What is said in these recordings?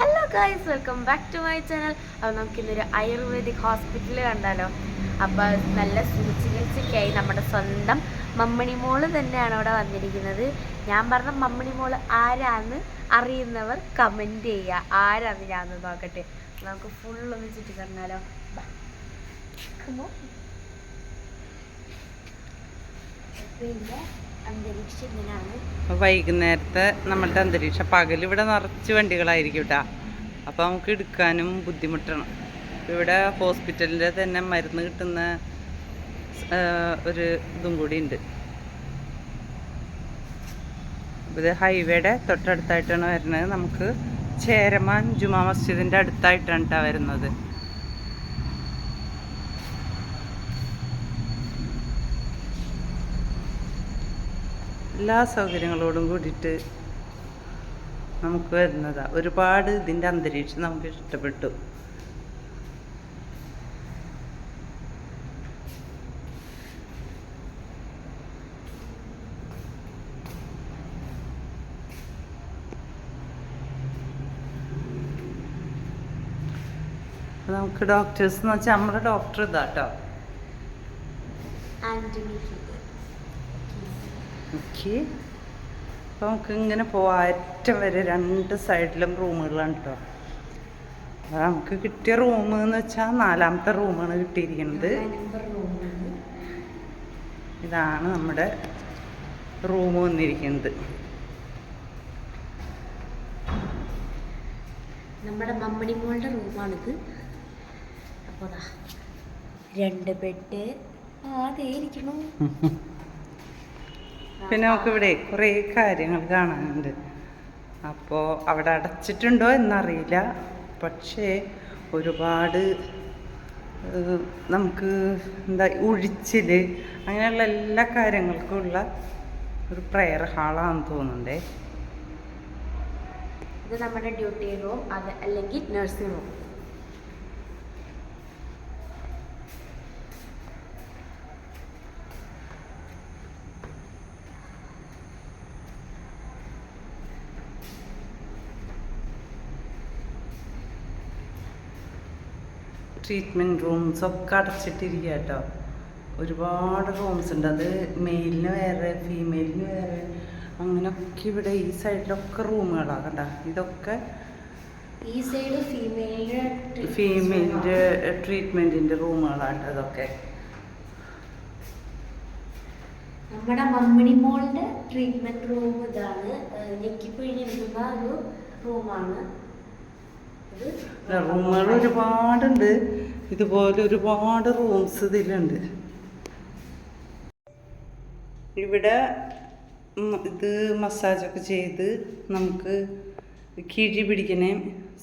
Hello guys welcome back to my channel അപ്പോൾ നമുക്ക് ഇന്നൊരു ആയുർവേദിക് ഹോസ്പിറ്റൽ കണ്ടാലോ? അപ്പോൾ നല്ല ചികിത്സയ്ക്കായി നമ്മുടെ സ്വന്തം മമ്മണി മോൾ തന്നെയാണ് അവിടെ വന്നിരിക്കുന്നത്. ഞാൻ പറഞ്ഞ മമ്മണി മോൾ ആരാന്ന് അറിയുന്നവർ കമന്റ് ചെയ്യുക. ആരാന്ന് ഞാനൊന്ന് നോക്കട്ടെ. നമുക്ക് ഫുൾ ഒന്ന് ചുറ്റി കണ്ടാലോ പിന്നെ അന്തരീക്ഷം വൈകുന്നേരത്തെ നമ്മളുടെ അന്തരീക്ഷം പകൽ ഇവിടെ നിറച്ച് വണ്ടികളായിരിക്കും കേട്ടോ അപ്പോൾ നമുക്ക് എടുക്കാനും ബുദ്ധിമുട്ടാണ്. ഇവിടെ ഹോസ്പിറ്റലിന്റെ തന്നെ മരുന്ന് കിട്ടുന്ന ഒരു ഇതും കൂടി ഉണ്ട്. ഇത് ഹൈവേയുടെ തൊട്ടടുത്തായിട്ടാണ് വരുന്നത്. നമുക്ക് ചേരമാൻ ജുമാ മസ്ജിദിന്റെ അടുത്തായിട്ടാണ് കേട്ടോ വരുന്നത്. എല്ലാ സൗകര്യങ്ങളോടും കൂടിയിട്ട് നമുക്ക് വരുന്നതാണ് ഒരുപാട് ഇതിന്റെ അന്തരീക്ഷം നമുക്ക് ഇഷ്ടപ്പെട്ടു. നമുക്ക് ഡോക്ടേഴ്സ് എന്ന് വെച്ചാൽ നമ്മുടെ ഡോക്ടർ ഇതാട്ടോ. കേട്ടോ ഓക്കെ അപ്പോൾ നമുക്ക് ഇങ്ങനെ പോവാം. വരെ രണ്ട് സൈഡിലും റൂമുകളാണ് കേട്ടോ അപ്പോൾ നമുക്ക് കിട്ടിയ റൂം എന്ന് വെച്ചാൽ നാലാമത്തെ റൂമാണ് കിട്ടിയിരിക്കുന്നത്. ഇതാണ് നമ്മുടെ റൂം വന്നിരിക്കുന്നത്. നമ്മുടെ മമ്മണി മോളുടെ റൂമാണിത്. അപ്പോൾ രണ്ട് ബെഡ്. ആ അതേ ഇരിക്കണു. പിന്നെ നമുക്കിവിടെ കുറേ കാര്യങ്ങൾ കാണാനുണ്ട്. അപ്പോൾ അവിടെ അടച്ചിട്ടുണ്ടോ എന്നറിയില്ല. പക്ഷേ ഒരുപാട് നമുക്ക് എന്താ ഒഴിച്ചിൽ അങ്ങനെയുള്ള എല്ലാ കാര്യങ്ങൾക്കും ഉള്ള ഒരു പ്രെയർ ഹാളാണെന്ന് തോന്നുന്നുണ്ടേ. ഇത് നമ്മുടെ ഡ്യൂട്ടി റൂം അത് അല്ലെങ്കിൽ നഴ്സിംഗ് റൂം ട്രീറ്റ്മെന്റ് റൂംസ് ഒക്കെ അടച്ചിട്ടിരിക്കുക കേട്ടോ. ഒരുപാട് റൂംസ് ഉണ്ട്. അത് മെയിലിന് വേറെ ഫീമെയിലിന് വേറെ. അങ്ങനെയൊക്കെ ഇവിടെ ഈ സൈഡിലൊക്കെ റൂമുകളാണ് കണ്ട. ഇതൊക്കെ ഈ സൈഡ് ഫീമെയിലിന്റെ ട്രീറ്റ്മെന്റിന്റെ റൂമുകളാണ് അതൊക്കെ നമ്മുടെ മമ്മണി മോളുടെ ട്രീറ്റ്മെന്റ് റൂം ഇതാണ്. ഞെക്കിപ്പിഴിഞ്ഞിരിക്കുന്ന ഒരു റൂമാണ് റൂമുകൾ ഒരുപാടുണ്ട്. ഇതുപോലെ ഒരുപാട് റൂംസ് ഇതിലുണ്ട്. ഇവിടെ ഇത് മസാജൊക്കെ ചെയ്ത് നമുക്ക് കിഴി പിടിക്കുന്ന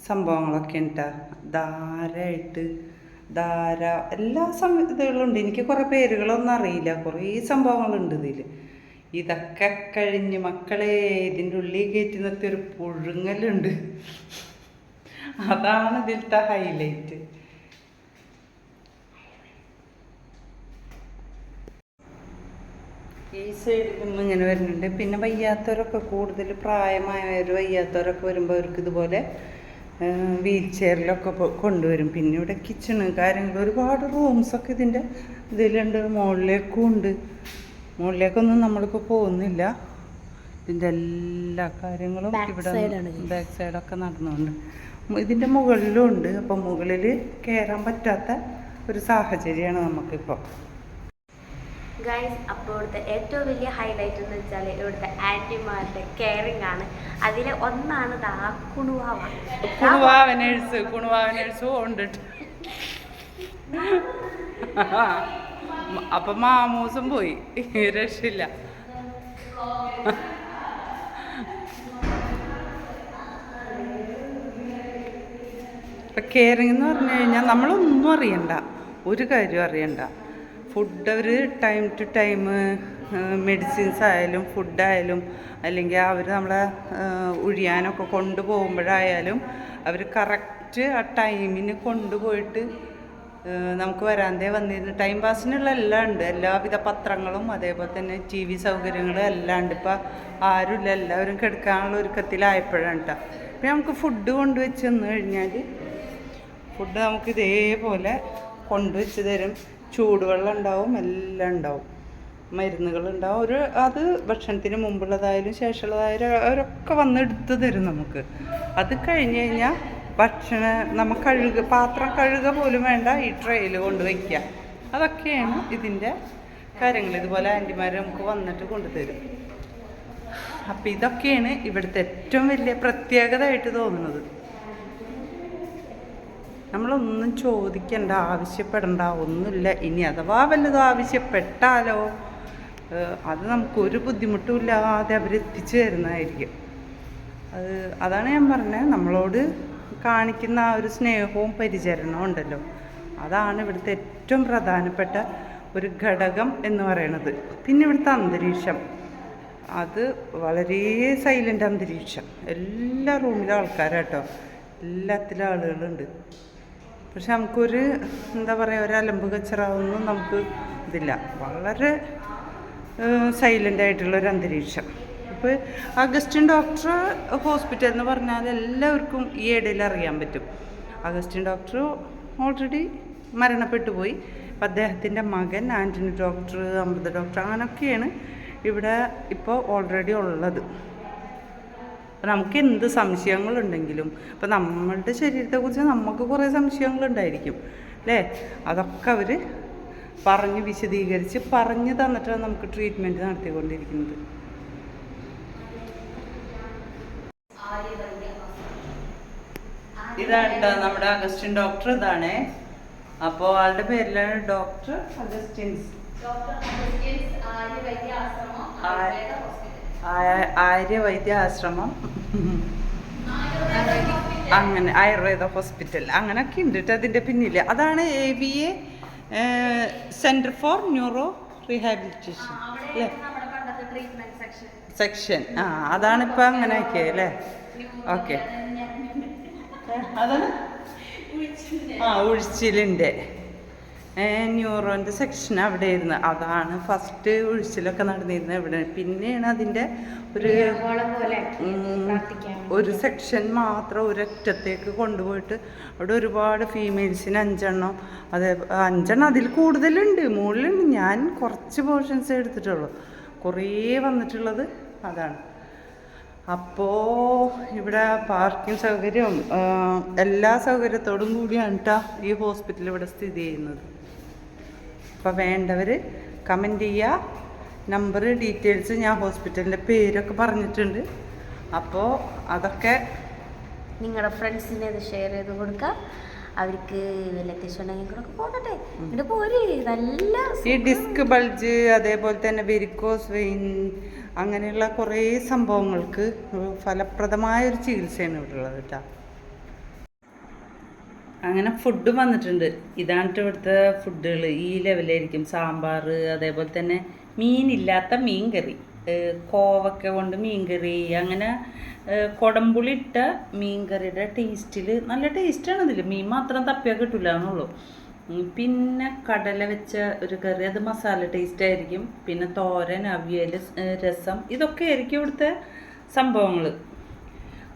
സംഭവങ്ങളൊക്കെ ഉണ്ടാ. ധാരായിട്ട് ധാര എല്ലാ സം ഉണ്ട്. എനിക്ക് കുറേ പേരുകളൊന്നും അറിയില്ല. കുറേ സംഭവങ്ങളുണ്ട് ഇതിൽ ഇതൊക്കെ കഴിഞ്ഞ് മക്കളെ ഇതിന്റെ ഉള്ളിൽ കയറ്റി നിർത്തിയ ഒരു പുഴുങ്ങലുണ്ട്. അതാണ് ഇതിലത്തെ ഹൈലൈറ്റ് ഈ സൈഡിൽ നിന്ന് ഇങ്ങനെ വരുന്നുണ്ട്. പിന്നെ വയ്യാത്തവരൊക്കെ കൂടുതൽ പ്രായമായവർ വയ്യാത്തവരൊക്കെ വരുമ്പോൾ അവർക്ക് ഇതുപോലെ വീൽ ചെയറിലൊക്കെ കൊണ്ടുവരും. പിന്നെ ഇവിടെ കിച്ചണ് കാര്യങ്ങൾ ഒരുപാട് റൂംസൊക്കെ ഇതിന്റെ ഇതിലുണ്ട്. മുകളിലേക്കും ഉണ്ട്. മുകളിലേക്കൊന്നും നമ്മളിപ്പോൾ പോകുന്നില്ല. ഇതിന്റെ എല്ലാ കാര്യങ്ങളും ഇവിടെ. ബാക്ക് സൈഡൊക്കെ നടന്നുകൊണ്ട്. ഇതിന്റെ മുകളിലും ഉണ്ട്. അപ്പം മുകളിൽ കയറാൻ പറ്റാത്ത ഒരു സാഹചര്യമാണ് നമുക്കിപ്പോൾ ഗൈസ് അപ്പോൾ ഇവിടുത്തെ ഏറ്റവും വലിയ ഹൈലൈറ്റ് എന്ന് വെച്ചാൽ ഇവിടുത്തെ ആന്റിമാരുടെ കെയറിങ് ആണ്. അതിൽ ഒന്നാണ് ദാ ഉണ്ട് അപ്പൊ മാമൂസും പോയി. രക്ഷയില്ല. കെയറിംഗ് കെയറിങ് എന്ന് പറഞ്ഞു കഴിഞ്ഞാൽ നമ്മളൊന്നും അറിയണ്ട. ഒരു കാര്യം അറിയണ്ട. ഫുഡ് അവർ ടൈം ടു ടൈം മെഡിസിൻസ് ആയാലും ഫുഡായാലും അല്ലെങ്കിൽ അവർ നമ്മളെ ഒഴിയാനൊക്കെ കൊണ്ടുപോകുമ്പോഴായാലും അവർ കറക്റ്റ് ആ ടൈമിന് കൊണ്ടുപോയിട്ട് നമുക്ക് വരാന്തേ വന്നിരുന്നു. ടൈം പാസിനുള്ള എല്ലാം ഉണ്ട്. എല്ലാവിധ പത്രങ്ങളും അതേപോലെ തന്നെ ടി വി സൗകര്യങ്ങളും എല്ലാം ഉണ്ട്. ഇപ്പം ആരുമില്ല. എല്ലാവരും കിടക്കാനുള്ള ഒരുക്കത്തിലായപ്പോഴാണ് കേട്ടോ പിന്നെ നമുക്ക് ഫുഡ് കൊണ്ടുവച്ച് തന്നു കഴിഞ്ഞാൽ ഫുഡ് നമുക്ക് ഇതേപോലെ കൊണ്ടുവച്ച് തരും. ചൂടുവെള്ളം ഉണ്ടാവും എല്ലാം ഉണ്ടാവും. മരുന്നുകൾ ഉണ്ടാവും ഒരു അത് ഭക്ഷണത്തിന് മുമ്പുള്ളതായാലും ശേഷമുള്ളതായാലും അവരൊക്കെ വന്ന് എടുത്തു തരും നമുക്ക്. അത് കഴിഞ്ഞ് കഴിഞ്ഞാൽ ഭക്ഷണം നമ്മൾ കഴുക പാത്രം കഴുക പോലും വേണ്ട ഈ ട്രെയിൽ കൊണ്ട് വയ്ക്കുക. അതൊക്കെയാണ് ഇതിന്റെ കാര്യങ്ങൾ. ഇതുപോലെ ആന്റിമാർ നമുക്ക് വന്നിട്ട് കൊണ്ടുതരും അപ്പം ഇതൊക്കെയാണ് ഇവിടുത്തെ ഏറ്റവും വലിയ പ്രത്യേകതയായിട്ട് തോന്നുന്നത്. നമ്മളൊന്നും ചോദിക്കണ്ട ആവശ്യപ്പെടണ്ട ഒന്നുമില്ല. ഇനി അഥവാ വല്ലതും ആവശ്യപ്പെട്ടാലോ അത് നമുക്കൊരു ബുദ്ധിമുട്ടുമില്ലാതെ അവരെത്തിച്ചു തരുന്നതായിരിക്കും. അത് അതാണ് ഞാൻ പറഞ്ഞത് നമ്മളോട് കാണിക്കുന്ന ആ ഒരു സ്നേഹവും പരിചരണവും ഉണ്ടല്ലോ. അതാണ് ഇവിടുത്തെ ഏറ്റവും പ്രധാനപ്പെട്ട ഒരു ഘടകം എന്ന് പറയണത്. പിന്നെ ഇവിടുത്തെ അന്തരീക്ഷം. അത് വളരെ സൈലന്റ് അന്തരീക്ഷം. എല്ലാ റൂമിലും ആൾക്കാരാട്ടോ. എല്ലാത്തിലും ആളുകളുണ്ട്. പക്ഷെ നമുക്കൊരു എന്താ പറയുക ഒരു അലമ്പ് കച്ചറാവൊന്നും നമുക്ക് ഇതില്ല. വളരെ സൈലന്റ് ആയിട്ടുള്ള ഒരു അന്തരീക്ഷം. ഇപ്പോൾ അഗസ്റ്റിൻ ഡോക്ടർ ഹോസ്പിറ്റൽ എന്ന് പറഞ്ഞാൽ എല്ലാവർക്കും ഈ ഇടയിൽ അറിയാൻ പറ്റും. അഗസ്റ്റിൻ ഡോക്ടർ ഓൾറെഡി മരണപ്പെട്ടു പോയി. അപ്പം അദ്ദേഹത്തിന്റെ മകൻ ആന്റണി ഡോക്ടർ അമൃത ഡോക്ടർ അങ്ങനെയൊക്കെയാണ് ഇവിടെ ഇപ്പോൾ ഓൾറെഡി ഉള്ളത്. അപ്പം നമുക്ക് എന്ത് സംശയങ്ങളുണ്ടെങ്കിലും ഇപ്പം നമ്മളുടെ ശരീരത്തെക്കുറിച്ച് നമുക്ക് കുറേ സംശയങ്ങളുണ്ടായിരിക്കും അല്ലേ? അതൊക്കെ അവർ പറഞ്ഞ് വിശദീകരിച്ച് പറഞ്ഞു തന്നിട്ടാണ് നമുക്ക് ട്രീറ്റ്മെന്റ് നടത്തിക്കൊണ്ടിരിക്കുന്നത്. ഇതാണ് നമ്മുടെ അഗസ്റ്റിൻ ഡോക്ടർ ഇതാണ്. അപ്പോൾ ആളുടെ പേരിലാണ് ഡോക്ടർ അഗസ്റ്റിൻസ്. ആ- ആര്യ വൈദ്യ ആശ്രമം അങ്ങനെ ആയുർവേദ ഹോസ്പിറ്റൽ അങ്ങനെയൊക്കെ ഉണ്ട് കേട്ടോ അതിന്റെ പിന്നിൽ അതാണ് A V A centre for neuro rehabilitation അല്ലേ? സെക്ഷൻ ആ അതാണ് ഇപ്പം അങ്ങനെ ആക്കിയത് അല്ലേ ഓക്കെ അതാണ്? ആ ഉഴിച്ചിലിന്റെ ന്യൂറോന്റെ സെക്ഷൻ അവിടെ ഇരുന്ന്. അതാണ് ഫസ്റ്റ് ഒഴിച്ചിലൊക്കെ നടന്നിരുന്നത് ഇവിടെ. പിന്നെയാണ് അതിന്റെ ഒരു ഒരു സെക്ഷൻ മാത്രം ഒരൊറ്റത്തേക്ക് കൊണ്ടുപോയിട്ട് അവിടെ ഒരുപാട് ഫീമെയിൽസിന് അഞ്ചെണ്ണം അതെ അഞ്ചെണ്ണം അതിൽ കൂടുതലുണ്ട് മുകളിലുണ്ട്. ഞാൻ കുറച്ച് പോർഷൻസ് എടുത്തിട്ടുള്ളൂ. കുറേ വന്നിട്ടുള്ളത് അതാണ്. അപ്പോൾ ഇവിടെ പാർക്കിംഗ് സൗകര്യവും എല്ലാ സൗകര്യത്തോടും കൂടിയാണ് കേട്ടോ ഈ ഹോസ്പിറ്റൽ ഇവിടെ സ്ഥിതി ചെയ്യുന്നത്. അപ്പോൾ വേണ്ടവർ കമന്റ് ചെയ്യുക നമ്പർ ഡീറ്റെയിൽസ് ഞാൻ ഹോസ്പിറ്റലിന്റെ പേരൊക്കെ പറഞ്ഞിട്ടുണ്ട്. അപ്പോൾ അതൊക്കെ നിങ്ങളുടെ ഫ്രണ്ട്സിനെ ഇത് ഷെയർ ചെയ്ത് കൊടുക്കുക അവർക്ക് വല്ല അത്യാവശ്യം ഉണ്ടെങ്കിൽ കൂടെ പോകട്ടെ പോര് നല്ല ഈ ഡിസ്ക് ബൾജ് അതേപോലെ തന്നെ വെരിക്കോസ് വെയിൻ അങ്ങനെയുള്ള കുറേ സംഭവങ്ങൾക്ക് ഫലപ്രദമായ ഒരു ചികിത്സയാണ് ഇവിടെ ഉള്ളത് കേട്ടോ. അങ്ങനെ ഫുഡ് വന്നിട്ടുണ്ട്. ഇതാണ് ഇവിടുത്തെ ഫുഡുകൾ ഈ ലെവലായിരിക്കും സാമ്പാർ അതേപോലെ തന്നെ മീനില്ലാത്ത മീൻ കറി കോവക്ക കൊണ്ട് മീൻ കറി അങ്ങനെ കൊടംപുളി ഇട്ട മീൻ കറിയുടെ ടേസ്റ്റിൽ നല്ല ടേസ്റ്റാണ് ഇതിൽ മീൻ മാത്രം തപ്പിയാൽ കിട്ടില്ല എന്നുള്ളൂ. പിന്നെ കടല വെച്ച ഒരു കറി അത് മസാല ടേസ്റ്റ് ആയിരിക്കും. പിന്നെ തോരൻ അവിയൽ രസം. ഇതൊക്കെ ആയിരിക്കും ഇവിടുത്തെ സംഭവങ്ങൾ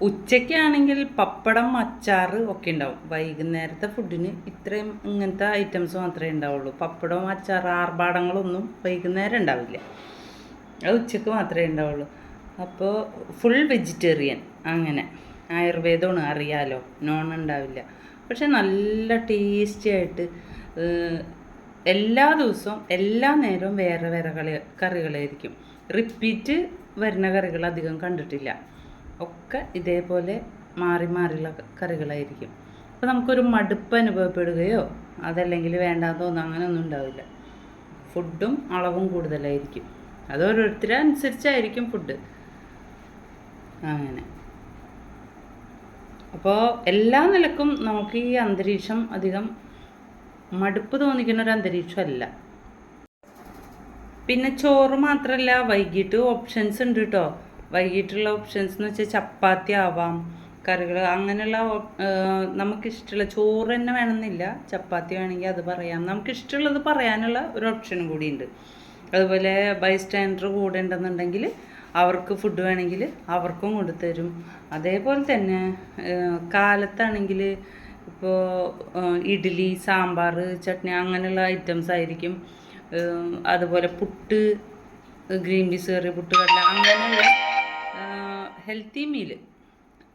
ഉച്ചയ്ക്കാണെങ്കിൽ പപ്പടം അച്ചാർ ഒക്കെ ഉണ്ടാവും. വൈകുന്നേരത്തെ ഫുഡിന് ഇത്രയും ഇങ്ങനത്തെ ഐറ്റംസ് മാത്രമേ ഉണ്ടാവുള്ളൂ. പപ്പടവും അച്ചാർ ആർഭാടങ്ങളൊന്നും വൈകുന്നേരം ഉണ്ടാവില്ല. അത് ഉച്ചയ്ക്ക് മാത്രമേ ഉണ്ടാവുള്ളൂ. അപ്പോൾ ഫുൾ വെജിറ്റേറിയൻ അങ്ങനെ. ആയുർവേദമാണ് അറിയാലോ. നോൺ ഉണ്ടാവില്ല. പക്ഷെ നല്ല ടേസ്റ്റി ആയിട്ട് എല്ലാ ദിവസവും എല്ലാ നേരവും വേറെ വേറെ കളി കറികളായിരിക്കും. റിപ്പീറ്റ് വരുന്ന കറികൾ അധികം കണ്ടിട്ടില്ല. ഒക്കെ ഇതേപോലെ മാറി മാറിയുള്ള കറികളായിരിക്കും. അപ്പോൾ നമുക്കൊരു മടുപ്പ് അനുഭവപ്പെടുകയോ അതല്ലെങ്കിൽ വേണ്ടാന്ന് തോന്നുക അങ്ങനെയൊന്നും ഉണ്ടാവില്ല. ഫുഡും അളവും കൂടുതലായിരിക്കും. അത് ഓരോരുത്തരെ അനുസരിച്ചായിരിക്കും ഫുഡ്. അങ്ങനെ. അപ്പോൾ എല്ലാ നിലക്കും നമുക്ക് ഈ അന്തരീക്ഷം അധികം മടുപ്പ് തോന്നിക്കുന്ന ഒരു അന്തരീക്ഷമല്ല. പിന്നെ ചോറ് മാത്രമല്ല വൈകിട്ട് ഓപ്ഷൻസ് ഉണ്ട് കേട്ടോ വൈകിട്ടുള്ള ഓപ്ഷൻസ് എന്ന് വെച്ചാൽ ചപ്പാത്തി ആവാം കറികൾ അങ്ങനെയുള്ള നമുക്കിഷ്ടമുള്ള ചോറ് തന്നെ വേണമെന്നില്ല. ചപ്പാത്തി വേണമെങ്കിൽ അത് പറയാം. നമുക്കിഷ്ടമുള്ളത് പറയാനുള്ള ഒരു ഓപ്ഷനും കൂടിയുണ്ട്. അതുപോലെ ബൈ സ്റ്റാൻഡർ കൂടെ ഉണ്ടെന്നുണ്ടെങ്കിൽ അവർക്ക് ഫുഡ് വേണമെങ്കിൽ അവർക്കും കൊടുത്തരും. അതേപോലെ തന്നെ കാലത്താണെങ്കിൽ ഇപ്പോൾ ഇഡ്ഡലി സാമ്പാർ ചട്നി അങ്ങനെയുള്ള ഐറ്റംസ് ആയിരിക്കും. അതുപോലെ puttu green peas curry puttu കടല അങ്ങനെയുള്ള ഹെൽത്തി മീൽ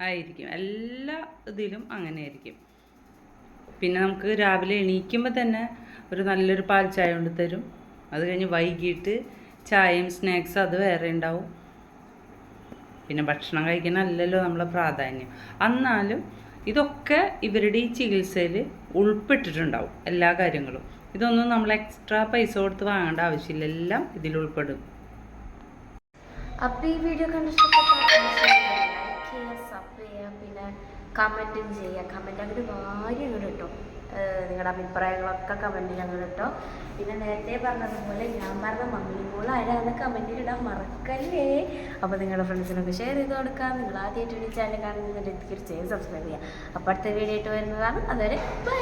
ആയിരിക്കും. എല്ലാ ഇതിലും അങ്ങനെ ആയിരിക്കും പിന്നെ നമുക്ക് രാവിലെ എണീക്കുമ്പോൾ തന്നെ ഒരു നല്ലൊരു പാൽ ചായ കൊണ്ട് തരും. അത് കഴിഞ്ഞ് വൈകിട്ട് ചായയും സ്നാക്സ് അത് വേറെ ഉണ്ടാവും. പിന്നെ ഭക്ഷണം കഴിക്കാനല്ലല്ലോ നമ്മളെ പ്രാധാന്യം. എന്നാലും ഇതൊക്കെ ഇവരുടെ ഈ ചികിത്സയിൽ ഉൾപ്പെട്ടിട്ടുണ്ടാവും എല്ലാ കാര്യങ്ങളും. ഇതൊന്നും നമ്മൾ എക്സ്ട്രാ പൈസ കൊടുത്ത് വാങ്ങേണ്ട ആവശ്യമില്ല. എല്ലാം ഇതിൽ ഉൾപ്പെടും. അപ്പോൾ ഈ വീഡിയോ ലൈക്ക് ചെയ്യുക പിന്നെ കമന്റും ചെയ്യുക കമന്റ് അങ്ങോട്ട് വാരി അങ്ങോട്ട് നിങ്ങളുടെ അഭിപ്രായങ്ങളൊക്കെ കമന്റിൽ അങ്ങോട്ട് കേട്ടോ പിന്നെ നേരത്തെ പറഞ്ഞതുപോലെ ഞാൻ പറഞ്ഞ മമ്മി മോൾ ആരാണ് കമന്റിൽ ഇടാൻ മറക്കല്ലേ? അപ്പോൾ നിങ്ങളുടെ ഫ്രണ്ട്സിനൊക്കെ ഷെയർ ചെയ്ത് കൊടുക്കുക നിങ്ങൾ ആദ്യമായിട്ട് ചാനൽ കാണുന്നുണ്ടെങ്കിൽ തീർച്ചയായും സബ്സ്ക്രൈബ് ചെയ്യുക അപ്പോൾ അടുത്ത വീഡിയോ ആയിട്ട് വരുന്നതാണ്. അതുവരെ ബൈ